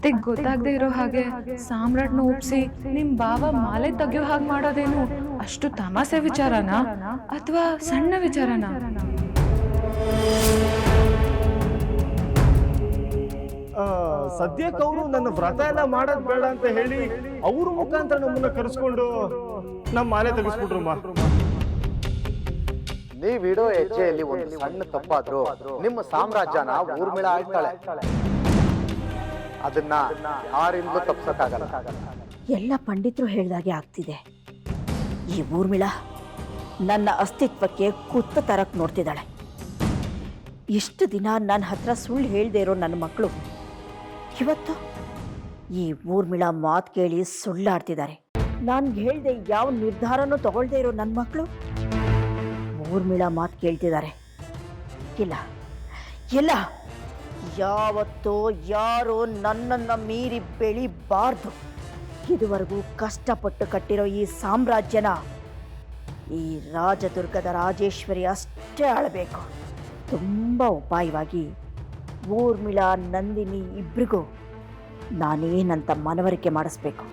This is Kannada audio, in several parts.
ಅತ್ತೆಗ್ ಗೊತ್ತಾಗದೆ ಇರೋ ಹಾಗೆ ಸಾಮ್ರಾಟ್ನ ಒಪ್ಸಿ ನಿಮ್ ಬಾವ ಮಾಲೆ ತೆಗಿಯೋ ಹಾಗೆ ಮಾಡೋದೇನು ಅಷ್ಟು ತಮಾಸೆ ವಿಚಾರನಾ ಅಥವಾ ಸಣ್ಣ ವಿಚಾರನಾ? ಆ, ಸದ್ಯಕ್ಕೆ ಅವರು ನನ್ನ ವ್ರತ ಎಲ್ಲ ಮಾಡೋದ್ ಬೇಡ ಅಂತ ಹೇಳಿ ಅವ್ರ ಮುಖಾಂತರ ನಮ್ಮನ್ನ ಕರೆಸ್ಕೊಂಡು ನಮ್ಮ ಮಾಲೆ ತೆಗೆಸ್ಬಿಟ್ರು ನೀವಿಡೋ ಇಡೋ ಹೆಜ್ಜೆಯಲ್ಲಿ ಒಂದು ಸಣ್ಣ ತಪ್ಪಾದ್ರು ನಿಮ್ಮ ಸಾಮ್ರಾಜ್ಯನ ಊರ್ಮಿಳ ಆಳ್ತಾಳೆ ಅದನ್ನ ಯಾರಿಂದಲೂ ತಪ್ಸಕ್ಕಾಗಲ್ಲ. ಎಲ್ಲ ಪಂಡಿತರು ಹೇಳ್ದಾಗೆ ಆಗ್ತಿದೆ. ಈ ಊರ್ಮಿಳ ನನ್ನ ಅಸ್ತಿತ್ವಕ್ಕೆ ಕುತ್ತ ತರಕ್ ನೋಡ್ತಿದ್ದಾಳೆ. ಇಷ್ಟು ದಿನ ನನ್ನ ಹತ್ರ ಸುಳ್ಳು ಹೇಳದೇ ಇರೋ ನನ್ನ ಮಕ್ಕಳು ಇವತ್ತು ಈ ಊರ್ಮಿಳ ಮಾತು ಕೇಳಿ ಸುಳ್ಳಾಡ್ತಿದ್ದಾರೆ. ನಾನು ಹೇಳ್ದೆ ಯಾವ ನಿರ್ಧಾರನೂ ತಗೊಳ್ದೆ ಇರೋ ನನ್ನ ಮಕ್ಕಳು ಊರ್ಮಿಳ ಮಾತು ಕೇಳ್ತಿದ್ದಾರೆ. ಇಲ್ಲ ಇಲ್ಲ. ಯಾವತ್ತೋ ಯಾರೋ ನನ್ನನ್ನು ಮೀರಿ ಬೆಳಿಬಾರ್ದು. ಇದುವರೆಗೂ ಕಷ್ಟಪಟ್ಟು ಕಟ್ಟಿರೋ ಈ ಸಾಮ್ರಾಜ್ಯನ ಈ ರಾಜದುರ್ಗದ ರಾಜೇಶ್ವರಿ ಅಷ್ಟೇ ಆಳಬೇಕು. ತುಂಬ ಉಪಾಯವಾಗಿ ಊರ್ಮಿಳಾ ನಂದಿನಿ ಇಬ್ಬರಿಗೂ ನಾನೇನಂತ ಮನವರಿಕೆ ಮಾಡಿಸ್ಬೇಕು.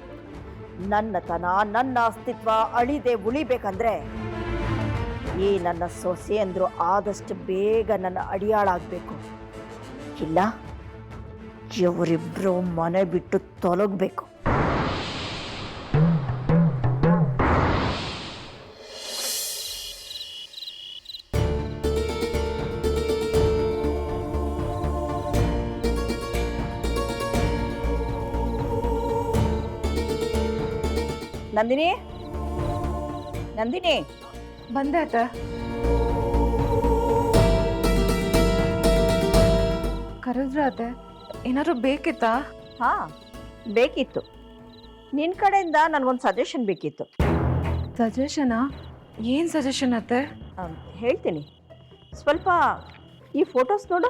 ನನ್ನತನ ನನ್ನ ಅಸ್ತಿತ್ವ ಅಳಿದೆ ಉಳಿಬೇಕಂದ್ರೆ ಈ ನನ್ನ ಸೊಸೆ ಅಂದ್ರು ಆದಷ್ಟು ಬೇಗ ನನ್ನ ಅಡಿಯಾಳಾಗಬೇಕು. ಇಲ್ಲ. ಇವರಿಬ್ರು ಮನೆ ಬಿಟ್ಟು ತೊಲಗಬೇಕು. ನಂದಿನಿ? ನಂದಿನಿ? ಬಂದೆ ಅತ್ತೆ. ಕರೆದ್ರ ಅದೇ. ಏನಾದ್ರು ಬೇಕಿತ್ತಾ? ಹಾ ಬೇಕಿತ್ತು. ನಿನ್ನ ಕಡೆಯಿಂದ ನನಗೊಂದು ಸಜೆಷನ್ ಬೇಕಿತ್ತು. ಸಜೆಷನಾ ಏನ್ ಸಜೆಷನ್ ಅತ್ತೆ? ಹೇಳ್ತೀನಿ. ಸ್ವಲ್ಪ ಈ ಫೋಟೋಸ್ ನೋಡು.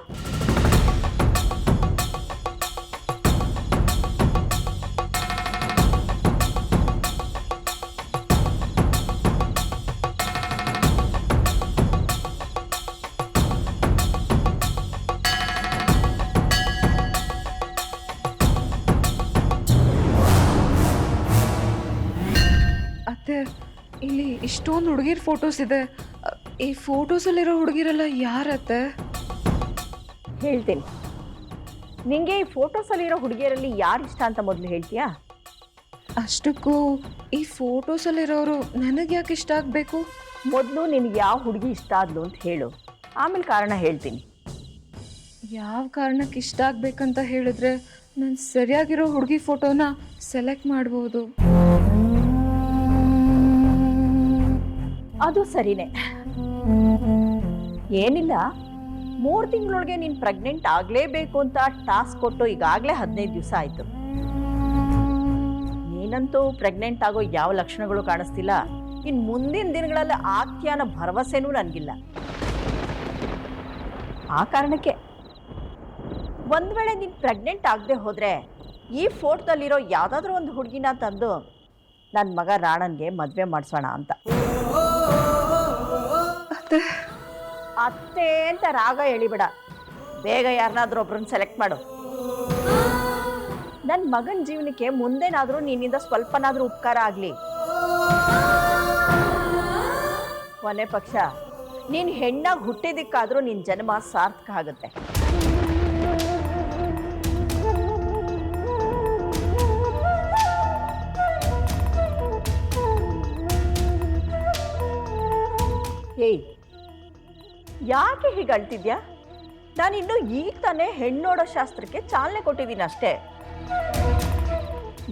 ಇಷ್ಟೊಂದು ಹುಡುಗಿರ್ ಫೋಟೋಸ್ ಇದೆ. ಈ ಫೋಟೋಸಲ್ಲಿರೋ ಹುಡುಗಿರೆಲ್ಲ ಯಾರತ್ತೆ? ಹೇಳ್ತೀನಿ. ನಿಂಗೆ ಈ ಫೋಟೋಸಲ್ಲಿರೋ ಹುಡುಗಿಯರಲ್ಲಿ ಯಾರು ಇಷ್ಟ ಅಂತ ಮೊದಲು ಹೇಳ್ತೀಯಾ? ಅಷ್ಟಕ್ಕೂ ಈ ಫೋಟೋಸಲ್ಲಿರೋರು ನನಗೆ ಯಾಕೆ ಇಷ್ಟ ಆಗಬೇಕು? ಮೊದಲು ನಿನಗೆ ಯಾವ ಹುಡುಗಿ ಇಷ್ಟ ಆದ್ಲು ಅಂತ ಹೇಳು. ಆಮೇಲೆ ಕಾರಣ ಹೇಳ್ತೀನಿ. ಯಾವ ಕಾರಣಕ್ಕೆ ಇಷ್ಟ ಆಗಬೇಕಂತ ಹೇಳಿದ್ರೆ ನಾನು ಸರಿಯಾಗಿರೋ ಹುಡುಗಿ ಫೋಟೋನ ಸೆಲೆಕ್ಟ್ ಮಾಡ್ಬೋದು. ಅದು ಸರಿನೇ. ಏನಿಲ್ಲ, ಮೂರು ತಿಂಗಳೊಳಗೆ ನೀನು ಪ್ರೆಗ್ನೆಂಟ್ ಆಗಲೇಬೇಕು ಅಂತ ಟಾಸ್ಕ್ ಕೊಟ್ಟು ಈಗಾಗಲೇ ಹದಿನೈದು ದಿವಸ ಆಯ್ತು. ನೀನಂತೂ ಪ್ರೆಗ್ನೆಂಟ್ ಆಗೋ ಯಾವ ಲಕ್ಷಣಗಳು ಕಾಣಿಸ್ತಿಲ್ಲ. ಇನ್ನು ಮುಂದಿನ ದಿನಗಳಲ್ಲಿ ಆಗ್ತೀಯ ಅನ್ನೋ ಭರವಸೆನೂ ನನಗಿಲ್ಲ. ಆ ಕಾರಣಕ್ಕೆ ಒಂದು ವೇಳೆ ನೀನು ಪ್ರೆಗ್ನೆಂಟ್ ಆಗದೆ ಹೋದ್ರೆ ಈ ಫೋಟೋದಲ್ಲಿರೋ ಯಾವುದಾದ್ರೂ ಒಂದು ಹುಡುಗಿನ ತಂದು ನನ್ನ ಮಗ ರಾಣನ್ಗೆ ಮದುವೆ ಮಾಡಿಸೋಣ ಅಂತ. ಅತ್ತೆ ಅಂತ ರಾಗ ಎಳಿಬೇಡ ಬೇಗ ಯಾರನ್ನಾದ್ರೂ ಒಬ್ರನ್ನ ಸೆಲೆಕ್ಟ್ ಮಾಡು. ನನ್ನ ಮಗನ ಜೀವನಕ್ಕೆ ಮುಂದೇನಾದ್ರೂ ನಿನ್ನಿಂದ ಸ್ವಲ್ಪನಾದರೂ ಉಪಕಾರ ಆಗಲಿ. ಕೊನೆ ಪಕ್ಷ, ನೀನು ಹೆಣ್ಣಾಗಿ ಹುಟ್ಟಿದ್ದಕ್ಕಾದರೂ ನಿನ್ನ ಜನ್ಮ ಸಾರ್ಥಕ ಆಗುತ್ತೆ. ಏಯ್ ಯಾಕೆ ಹೀಗೆ ಅಳ್ತಿದ್ಯಾ? ನಾನು ಇನ್ನು ಈಗ ತಾನೇ ಹೆಣ್ಣೋಡೋ ಶಾಸ್ತ್ರಕ್ಕೆ ಚಾಲನೆ ಕೊಟ್ಟಿದ್ದೀನಿ ಅಷ್ಟೇ.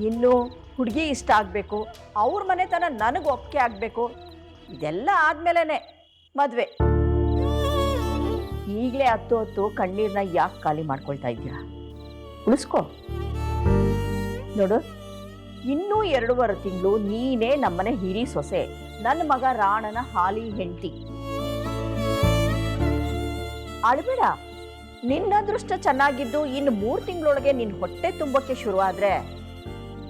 ಇನ್ನು ಹುಡುಗಿ ಇಷ್ಟ ಆಗಬೇಕು, ಅವ್ರ ಮನೆತನ ನನಗೆ ಒಪ್ಪಿಗೆ ಆಗಬೇಕು, ಇದೆಲ್ಲ ಆದ್ಮೇಲೆ ಮದುವೆ. ಈಗಲೇ ಹತ್ತು ಹೊತ್ತು ಕಣ್ಣೀರನ್ನ ಯಾಕೆ ಖಾಲಿ ಮಾಡ್ಕೊಳ್ತಾ ಇದ್ದೀರಾ ಉಳಿಸ್ಕೊ. ನೋಡು, ಇನ್ನೂ ಎರಡೂವರೆ ತಿಂಗಳು ನೀನೇ ನಮ್ಮನೆ ಹಿರಿ ಸೊಸೆ ನನ್ನ ಮಗ ರಾಣನ ಹಾಲಿ ಹೆಂಡತಿ. ಅಳ್ಬೇಡ ನಿನ್ನ ಅದೃಷ್ಟ ಚೆನ್ನಾಗಿದ್ದು ಇನ್ನು ಮೂರು ತಿಂಗಳೊಳಗೆ ನಿನ್ನ ಹೊಟ್ಟೆ ತುಂಬಕ್ಕೆ ಶುರುವಾದ್ರೆ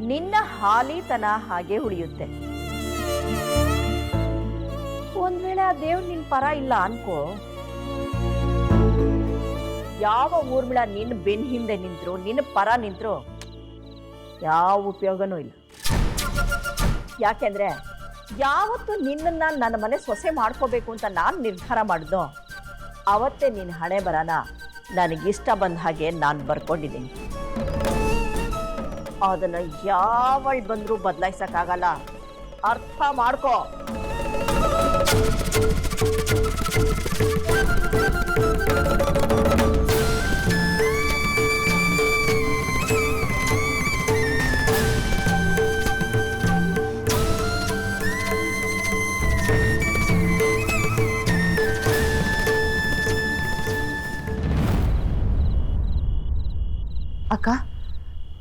ನಿನ್ನ ಹಾಲಿತನ ಹಾಗೆ ಉಳಿಯುತ್ತೆ. ಒಂದ್ ವೇಳೆ ಆ ದೇವ್ರು ನಿನ್ ಪರ ಇಲ್ಲ ಅನ್ಕೋ. ಯಾವ ಊರ್ಮಿಳ ನಿನ್ನ ಬೆನ್ ಹಿಂದೆ ನಿಂತರು ನಿನ್ನ ಪರ ನಿಂತರು, ಯಾವ ಉಪಯೋಗನೂ ಇಲ್ಲ. ಯಾಕೆಂದ್ರೆ ಯಾವತ್ತು ನಿನ್ನನ್ನು ನನ್ನ ಮನೆ ಸೊಸೆ ಮಾಡ್ಕೋಬೇಕು ಅಂತ ನಾನು ನಿರ್ಧಾರ ಮಾಡಿದ್ನೋ ಅವತ್ತೇ ನೀನು ಹಣೆ ಬರನ? ನನಗಿಷ್ಟ ಬಂದ ಹಾಗೆ ನಾನು ಬರ್ಕೊಂಡಿದ್ದೀನಿ. ಅದನ್ನು ಯಾವಳು ಬಂದರೂ ಬದಲಾಯಿಸೋಕ್ಕಾಗಲ್ಲ. ಅರ್ಥ ಮಾಡ್ಕೋ.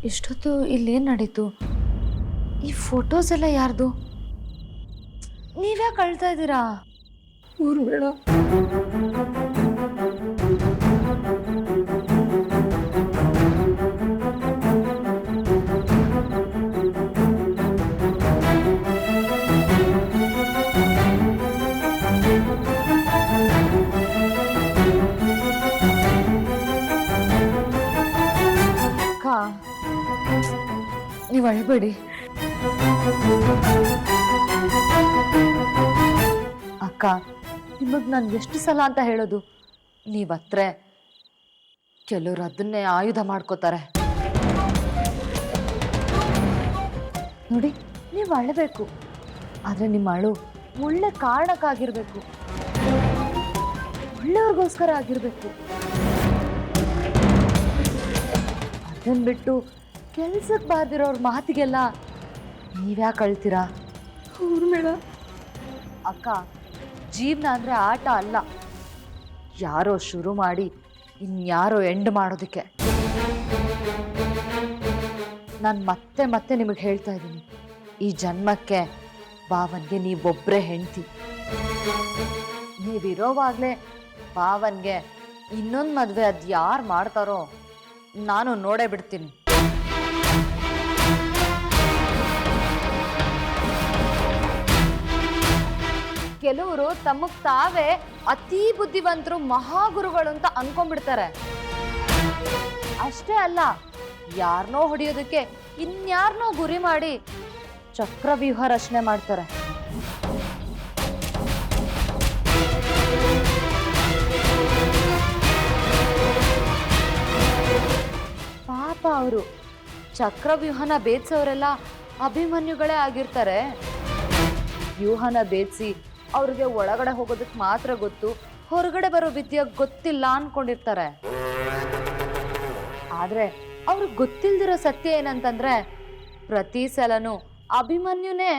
ಇಷ್ಟೊತ್ತು ಇಲ್ಲೇನು ನಡೀತು? ಈ ಫೋಟೋಸ್ ಎಲ್ಲ ಯಾರ್ದು? ನೀವ್ಯಾಕೆ ಕಳ್ತಾ ಇದ್ದೀರಾ? ಊರು ಅಕ್ಕ ನೀವು ಅಳ್ಬೇಡಿ ಅಕ್ಕ, ನಿಮಗೆ ನಾನು ಎಷ್ಟು ಸಲ ಅಂತ ಹೇಳೋದು? ನೀವು ಅತ್ರೆ ಕೆಲವರು ಅದನ್ನೇ ಆಯುಧ ಮಾಡ್ಕೋತಾರೆ. ನೋಡಿ, ನೀವು ಅಳಬೇಕು. ಆದರೆ ನಿಮ್ಮ ಅಳು ಒಳ್ಳೆ ಕಾರಣಕ್ಕಾಗಿರ್ಬೇಕು. ಒಳ್ಳೆಯವ್ರಿಗೋಸ್ಕರ ಆಗಿರ್ಬೇಕು. ಅದನ್ನ ಬಿಟ್ಟು ಕೆಲ್ಸಕ್ಕೆ ಬಾರ್ದಿರೋರ್ ಮಾತಿಗೆಲ್ಲ ನೀವ್ಯಾಕೆ ಅಳ್ತೀರಾ? ಮೇಡಮ್ ಅಕ್ಕ ಜೀವನ ಅಂದರೆ ಆಟ ಅಲ್ಲ. ಯಾರೋ ಶುರು ಮಾಡಿ ಇನ್ಯಾರೋ ಎಂಡ್ ಮಾಡೋದಕ್ಕೆ. ನಾನು ಮತ್ತೆ ಮತ್ತೆ ನಿಮಗೆ ಹೇಳ್ತಾ ಇದ್ದೀನಿ. ಈ ಜನ್ಮಕ್ಕೆ ಭಾವನ್ಗೆ ನೀವೊಬ್ಬರೇ ಹೆಂಡ್ತಿ. ನೀವಿರೋವಾಗಲೇ ಬಾವನ್ಗೆ ಇನ್ನೊಂದು ಮದುವೆ ಅದು ಯಾರು ಮಾಡ್ತಾರೋ ನಾನು ನೋಡೇ ಬಿಡ್ತೀನಿ. ಕೆಲವರು ತಮಗ್ ತಾವೇ ಅತಿ ಬುದ್ಧಿವಂತರು ಮಹಾಗುರುಗಳು ಅಂತ ಅನ್ಕೊಂಡ್ಬಿಡ್ತಾರೆ. ಅಷ್ಟೇ ಅಲ್ಲ ಯಾರನ್ನೋ ಹೊಡೆಯೋದಕ್ಕೆ ಇನ್ಯಾರನೋ ಗುರಿ ಮಾಡಿ ಚಕ್ರವ್ಯೂಹ ರಚನೆ ಮಾಡ್ತಾರೆ. ಪಾಪ ಅವರು, ಚಕ್ರವ್ಯೂಹನ ಬೇದ್ಸೋರೆಲ್ಲ ಅಭಿಮನ್ಯುಗಳೇ ಆಗಿರ್ತಾರೆ. ವ್ಯೂಹನ ಬೇಡ್ಸಿ ಅವ್ರಿಗೆ ಒಳಗಡೆ ಹೋಗೋದಕ್ಕೆ ಮಾತ್ರ ಗೊತ್ತು. ಹೊರಗಡೆ ಬರೋ ವಿದ್ಯೆ ಗೊತ್ತಿಲ್ಲ ಅನ್ಕೊಂಡಿರ್ತಾರೆ. ಆದ್ರೆ ಅವ್ರಿಗೆ ಗೊತ್ತಿಲ್ದಿರೋ ಸತ್ಯ ಏನಂತಂದ್ರೆ, ಪ್ರತಿ ಸಲನು ಅಭಿಮನ್ಯುನೇ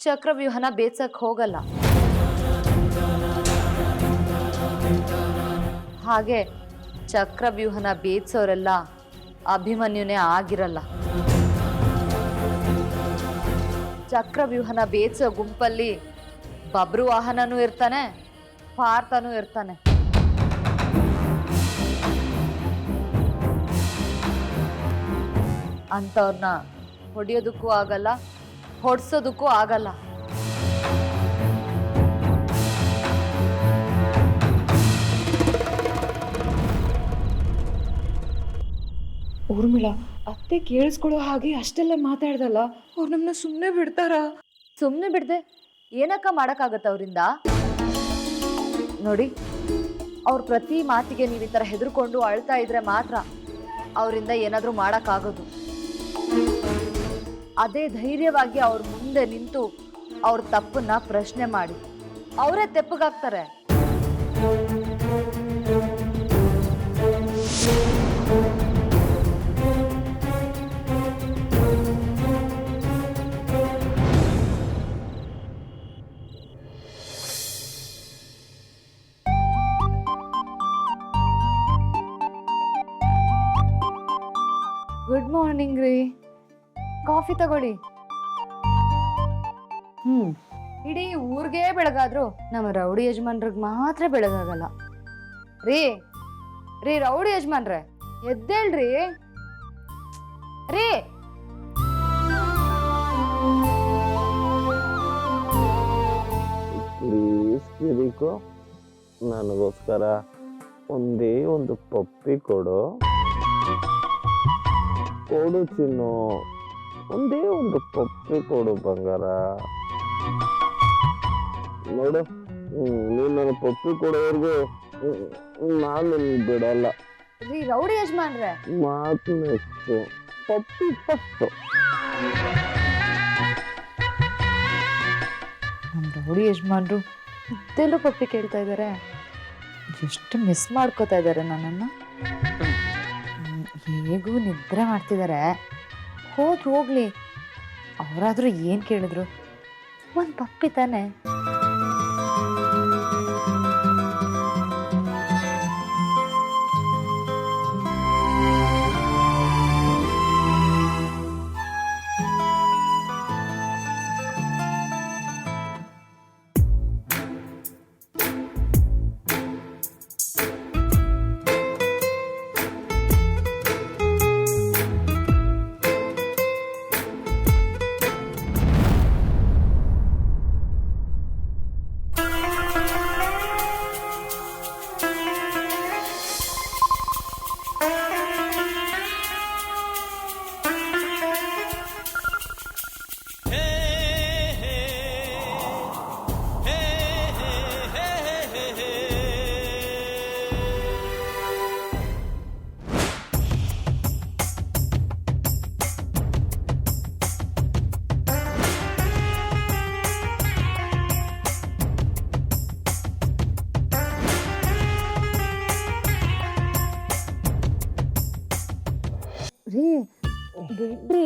ಚಕ್ರವ್ಯೂಹನ ಬೇಸಕ್ ಹೋಗಲ್ಲ. ಹಾಗೆ ಚಕ್ರವ್ಯೂಹನ ಬೇಯಿಸೋರೆಲ್ಲ ಅಭಿಮನ್ಯುನೇ ಆಗಿರಲ್ಲ. ಚಕ್ರವ್ಯೂಹನ ಬೇಯಿಸೋ ಗುಂಪಲ್ಲಿ ಬಬ್ರು ವಾಹನನೂ ಇರ್ತಾನೆ ಪಾರ್ಥನೂ ಇರ್ತಾನೆ. ಅಂಥವ್ರನ್ನ ಹೊಡಿಯೋದಕ್ಕೂ ಆಗಲ್ಲ ಹೊಡ್ಸೋದಕ್ಕೂ ಆಗಲ್ಲ. ಊರ್ಮಿಳ ಅತ್ತೆ ಕೇಳಿಸ್ಕೊಳ್ಳೋ ಹಾಗೆ ಅಷ್ಟೆಲ್ಲ ಮಾತಾಡ್ದಲ್ಲ ಅವ್ರು ನಮ್ಮನ್ನ ಸುಮ್ಮನೆ ಬಿಡ್ತಾರಾ? ಸುಮ್ಮನೆ ಬಿಡದೆ. ಏನಕ್ಕ ಮಾಡೋಕ್ಕಾಗತ್ತೆ ಅವರಿಂದ? ನೋಡಿ, ಅವ್ರ ಪ್ರತಿ ಮಾತಿಗೆ ನೀವು ಈ ಥರ ಹೆದರ್ಕೊಂಡು ಅಳ್ತಾ ಇದ್ರೆ ಮಾತ್ರ ಅವರಿಂದ ಏನಾದರೂ ಮಾಡೋಕ್ಕಾಗೋದು. ಅದೇ ಧೈರ್ಯವಾಗಿ ಅವ್ರ ಮುಂದೆ ನಿಂತು ಅವ್ರ ತಪ್ಪನ್ನ ಪ್ರಶ್ನೆ ಮಾಡಿ. ಅವರೇ ತೆಪ್ಪಗಾಗ್ತಾರೆ. ಮಾರ್ನಿಂಗ್ ರೀ ಕಾಫಿ ತಗೊಳ್ಳಿ. ಹ್ಮ್. ಇಡೀ ಊರ್ಗೆ ಬೆಳಗಾದ್ರು ನಮ್ಮ ರೌಡಿ ಯಜಮಾನ್ರಿಗೆ ಮಾತ್ರ ಬೆಳಗಾಗಲ್ಲ. ರೀ ರೀ ರೌಡಿ ಯಜಮಾನ್ರೆ ಎದ್ದೇಳ್ರಿ. ರೀ. ಪ್ಲೀಸ್ ಕಿರಿಕೋ ನನಗೋಸ್ಕರ ಒಂದೇ ಒಂದು ಪಪ್ಪಿ ಕೊಡು. ಕೊಡು ಚಿನ್ನು ಒಂದೇ ಒಂದು ಪಪ್ಪಿ ಕೊಡು ಬಂಗಾರ. ನೋಡು ನೀನು ನೀನ್ ನನ್ನ ಪಪ್ಪಿ ಕೊಡೋವರೆಗೂ ನಾನು ಬಿಡಲ್ಲ. ರೀ ರೌಡಿ ಯಜಮಾನ್ರೆ. ಮಾತು ನೆಕ್ಸ್ಟ್ ಪಪ್ಪಿ ಫಸ್ಟ್ ನಮ್ಮ ರೌಡಿ ಯಜಮಾನ್ರು ಇದ್ದೆಲ್ಲೂ ಪಪ್ಪಿ ಕೇಳ್ತಾ ಇದ್ದಾರೆ ಎಷ್ಟು ಮಿಸ್ ಮಾಡ್ಕೋತಾ ಇದ್ದಾರೆ ನನ್ನನ್ನು. ಹೇಗೂ ನಿದ್ರೆ ಮಾಡ್ತಿದ್ದಾರೆ ಹೋದ್ರು ಹೋಗ್ಲಿ. ಅವರಾದರೂ ಏನು ಕೇಳಿದ್ರು? ಒಂದು ಪಪ್ಪಿ ತಾನೆ. ರೀ ಬಿಡ್ರಿ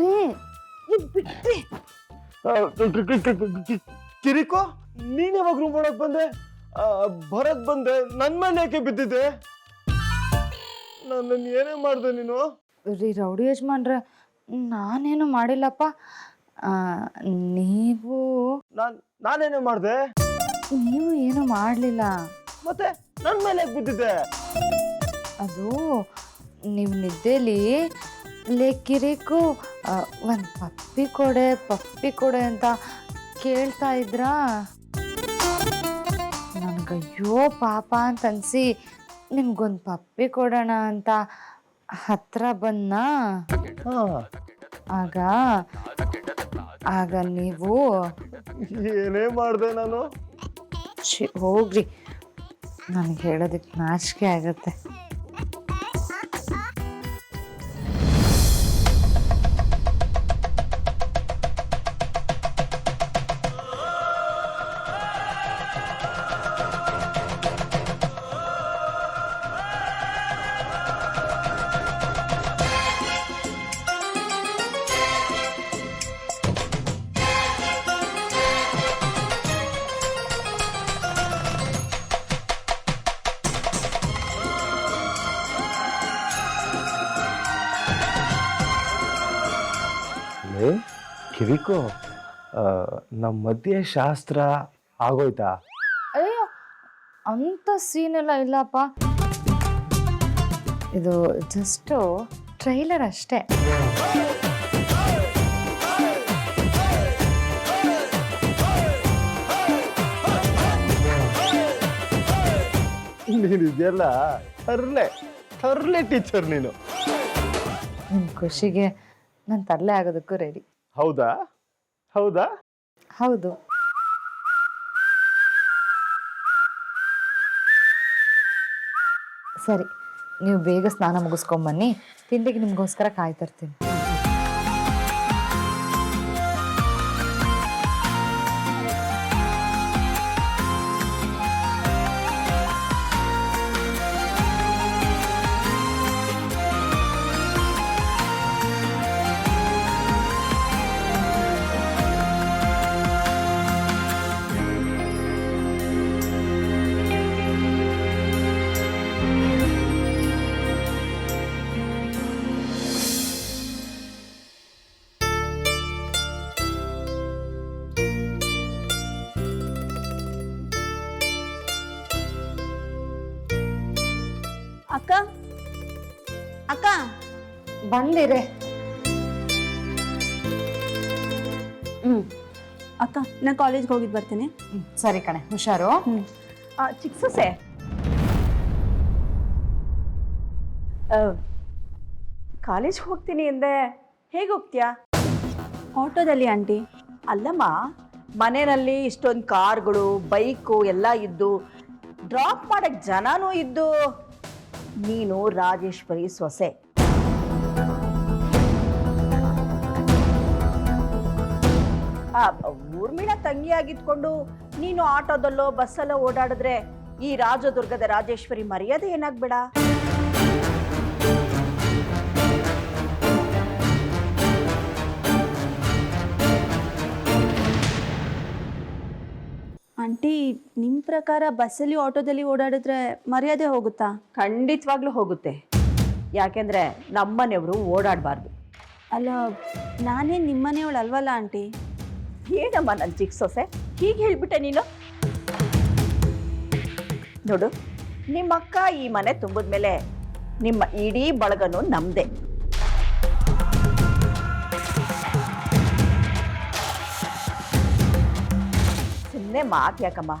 ರೀ ಇದ್ ಬಿಡ್ರಿ ಕಿರಿಕೋ ನೀನ್ ಯಾವಾಗ ರೂಮ್ ಒಳಗ್ ಬಂದೆ? ಆ, ಭರತ್ ಬಂದೆ ನನ್ ಮೇಲೆ ಯಾಕೆ ಬಿದ್ದಿದ್ದೆ? ನನ್ನ ಏನೇ ಮಾಡ್ದೆ ನೀನು? ರೀ ರೌಡಿ ಯಜಮಾನ್ರ ನಾನೇನು ಮಾಡಿಲ್ಲಪ್ಪ. ಆ, ನೀವು ನಾನ್ ನಾನೇನೇ ಮಾಡ್ದೆ? ನೀವು ಏನು ಮಾಡಲಿಲ್ಲ. ಮತ್ತೆ ನನ್ ಮೇಲೆ ಯಾಕೆ ಬಿದ್ದಿದ್ದೆ? ಅದು ನೀವು ನಿದ್ದೆಲಿ ಕಿರಿಕು ಒಂದು ಪಪ್ಪಿ ಕೊಡೆ ಪಪ್ಪಿ ಕೊಡೆ ಅಂತ ಕೇಳ್ತಾ ಇದ್ರಾ? ನನಗಯ್ಯೋ ಪಾಪ ಅಂತ ಅನಿಸಿ ನಿಮ್ಗೊಂದು ಪಪ್ಪಿ ಕೊಡೋಣ ಅಂತ ಹತ್ರ ಬನ್ನ ಆಗ ಆಗ ನೀವು ಏನೇ ಮಾಡಿದೆ ನಾನು? ಹೋಗ್ರಿ. ನನಗೆ ಹೇಳೋದಕ್ಕೆ ನಾಚಿಕೆ ಆಗತ್ತೆ. ಕಿರಿಕೋ ನಮ್ಮ ನಮ್ ಮಧ್ಯೆ ಶಾಸ್ತ್ರ ಆಗೋಯ್ತಾ? ಅಯ್ಯೋ ಅಂತ ಸೀನ್ ಎಲ್ಲ ಇಲ್ಲಪ್ಪ. ಇದು ಜಸ್ಟು ಟ್ರೈಲರ್ ಅಷ್ಟೇ. ನೀನು ಇದೆಲ್ಲ ತರ್ಲೆ ತರ್ಲೆ ಟೀಚರ್ ನೀನು. ನಿಮ್ಮ ಖುಷಿಗೆ ನಾನು ತರಲೆ ಆಗೋದಕ್ಕೂ ರೆಡಿ ಹೌದಾ? ಹೌದಾ? ಹೌದು. ಸರಿ ನೀವು ಬೇಗ ಸ್ನಾನ ಮುಗಿಸ್ಕೊಂಬನ್ನಿ. ತಿಂಡಿಗೆ ನಿಮಗೋಸ್ಕರ ಕಾಯ್ತಿರ್ತೀನಿ. ಬಂದಿರೆ ಹ್ಮ್. ಅಕ್ಕ ನಾನು ಕಾಲೇಜ್ಗೆ ಹೋಗಿದ್ ಬರ್ತೀನಿ. ಸರಿ ಕಣೆ ಹುಷಾರು. ಚಿಕ್ಕ ಸೊಸೆ. ಕಾಲೇಜ್ ಹೋಗ್ತೀನಿ ಅಂದೆ. ಹೇಗೆ ಹೋಗ್ತೀಯಾ? ಆಟೋದಲ್ಲಿ ಆಂಟಿ. ಅಲ್ಲಮ್ಮ ಮನೆಯಲ್ಲಿ ಇಷ್ಟೊಂದು ಕಾರ್ಗಳು ಬೈಕು ಎಲ್ಲ ಇದ್ದು ಡ್ರಾಪ್ ಮಾಡಕ್ಕೆ ಜನನೂ ಇದ್ದು ನೀನು ರಾಜೇಶ್ವರಿ ಸೊಸೆ. ಊರ್ಮಿಳ ತಂಗಿಯಾಗಿದ್ಕೊಂಡು ನೀನು ಆಟೋದಲ್ಲೋ ಬಸ್ಸಲ್ಲೋ ಓಡಾಡಿದ್ರೆ ಈ ರಾಜದುರ್ಗದ ರಾಜೇಶ್ವರಿ ಮರ್ಯಾದೆ ಏನಾಗ್ಬೇಡ? ಆಂಟಿ ನಿಮ್ಮ ಪ್ರಕಾರ ಬಸ್ಸಲ್ಲಿ ಆಟೋದಲ್ಲಿ ಓಡಾಡಿದ್ರೆ ಮರ್ಯಾದೆ ಹೋಗುತ್ತಾ? ಖಂಡಿತವಾಗ್ಲೂ ಹೋಗುತ್ತೆ. ಯಾಕೆಂದ್ರೆ ನಮ್ಮನೆಯವರು ಓಡಾಡಬಾರ್ದು. ಅಲ್ಲ ನಾನೇ ನಿಮ್ಮನೆಯವಳು ಅಲ್ವಲ್ಲ ಆಂಟಿ? ಏನಮ್ಮ ನನ್ನ ಚಿಕ್ಕ ಸೊಸೆ? ಹೀಗೆ ಹೇಳ್ಬಿಟ್ಟೆ ನೀನು? ನೋಡು ನಿಮ್ಮಕ್ಕ ಈ ಮನೆ ತುಂಬಿದ ಮೇಲೆ ನಿಮ್ಮ ಇಡೀ ಬಳಗನು ನಮ್ದೆ. ಸುಮ್ಮನೆ ಮಾತು ಯಾಕಮ್ಮ?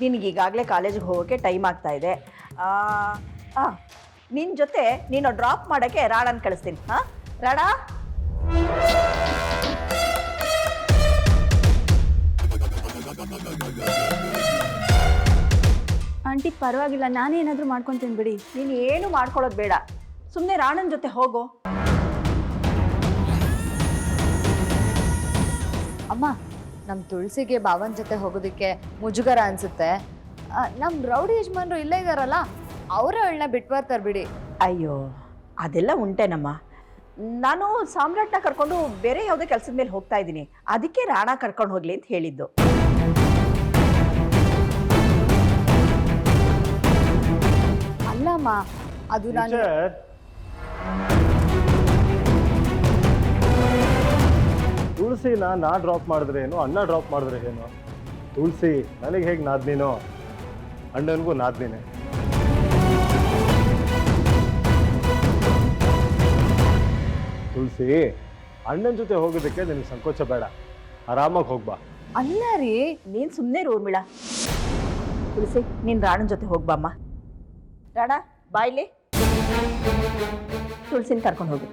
ನಿನಗೆ ಈಗಾಗಲೇ ಕಾಲೇಜಿಗೆ ಹೋಗೋಕ್ಕೆ ಟೈಮ್ ಆಗ್ತಾ ಇದೆ. ನಿನ್ನ ಜೊತೆ ನೀನು ಡ್ರಾಪ್ ಮಾಡೋಕ್ಕೆ ರಾಡನ್ನು ಕಳಿಸ್ತೀನಿ. ಹಾಂ? ರಾಡಾ? ಆಂಟಿ ಪರವಾಗಿಲ್ಲ. ನಾನೇ ಏನಾದರೂ ಮಾಡ್ಕೊತೀನಿ ಬಿಡಿ ನೀನು ಏನು ಮಾಡ್ಕೊಳ್ಳೋದು ಬೇಡ. ಸುಮ್ಮನೆ ರಾಣನ್ ಜೊತೆ ಹೋಗು. ಅಮ್ಮ ನಮ್ಮ ತುಳಸಿಗೆ ಭಾವನ ಜೊತೆ ಹೋಗೋದಕ್ಕೆ ಮುಜುಗರ ಅನ್ಸುತ್ತೆ. ನಮ್ಮ ರೌಡಿ ಯಜಮಾನ್ರು ಇಲ್ಲೇ ಇದಾರಲ್ಲ ಅವರೇ ಅವಳನ್ನ ಬಿಟ್ಟು ಬರ್ತಾರೆ ಬಿಡಿ ಅಯ್ಯೋ ಅದೆಲ್ಲ ಉಂಟೇನಮ್ಮ. ನಾನು ಸಾಮ್ರಾಟ್ನ ಕರ್ಕೊಂಡು ಬೇರೆ ಯಾವುದೇ ಕೆಲಸದ ಮೇಲೆ ಹೋಗ್ತಾ ಇದ್ದೀನಿ. ಅದಕ್ಕೆ ರಾಣ ಕರ್ಕೊಂಡು ಹೋಗ್ಲಿ ಅಂತ ಹೇಳಿದ್ದು. ಅಲ್ಲಮ್ಮ ಅದು ನಾನು ಟೀಚರ್ ತುಳಸಿನ ನಾ ಡ್ರಾಪ್ ಮಾಡಿದ್ರೆ ಏನು? ಅಣ್ಣ ಡ್ರಾಪ್ ಮಾಡಿದ್ರೆ ಏನು? ತುಳಸಿ ನನಗೆ ಹೇಗೆ ನಾದ್ನೀನೋ ಅಣ್ಣನಿಗೂ ನಾದ್ನೀನೆ ತುಳಸಿ ಅಣ್ಣನ ಜೊತೆ ಹೋಗೋದಕ್ಕೆ ನಿನಗೆ ಸಂಕೋಚ ಬೇಡ. ಆರಾಮಾಗಿ ಹೋಗ್ಬಾ ಅಲ್ಲ ರೀ ನೀನು ಸುಮ್ಮನೆ ಊರ್ಮಿಳ. ತುಳಸಿ ನೀನು ರಾಣನ್ ಜೊತೆ ಹೋಗ್ಬಮ್ಮ ರಾಣ, ಬಾಯ್ಲಿ. ತುಳಸಿನ ಕರ್ಕೊಂಡು ಹೋಗು.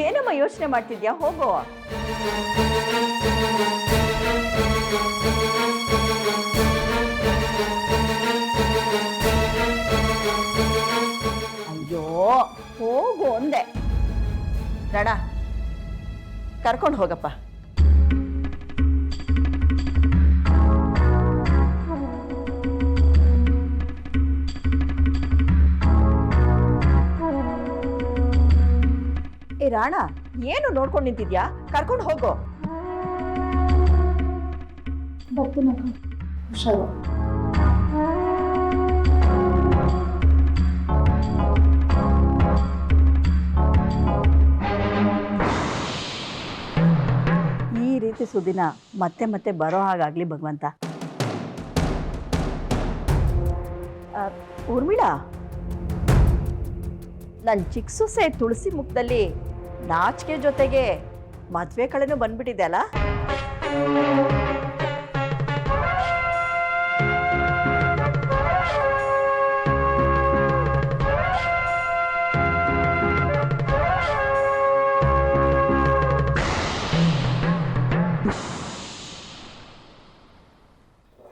ಏನಮ್ಮ ಯೋಚನೆ ಮಾಡ್ತಿದ್ಯಾ? ಹೋಗೋ. ಅಯ್ಯೋ, ಹೋಗು ಒಂದೇ ರಣ, ಕರ್ಕೊಂಡು ಹೋಗಪ್ಪ. ರಾಣ ಏನು ನೋಡ್ಕೊಂಡು ನಿಂತಿದ್ಯಾ? ಕರ್ಕೊಂಡು ಹೋಗೋ. ಈ ರೀತಿ ಸುದಿನ ಮತ್ತೆ ಮತ್ತೆ ಬರೋ ಹಾಗಾಗ್ಲಿ ಭಗವಂತ. ಆ, ಊರ್ಮಿಳಾ? ನನ್ನ ಚಿಕ್ಕ ಸೊಸೆ ತುಳಸಿ ಮುಖದಲ್ಲಿ ನಾಚಿಕೆ ಜೊತೆಗೆ ಮದ್ವೆ ಕಳೆನೂ ಬಂದ್ಬಿಟ್ಟಿದೆ ಅಲ್ಲ?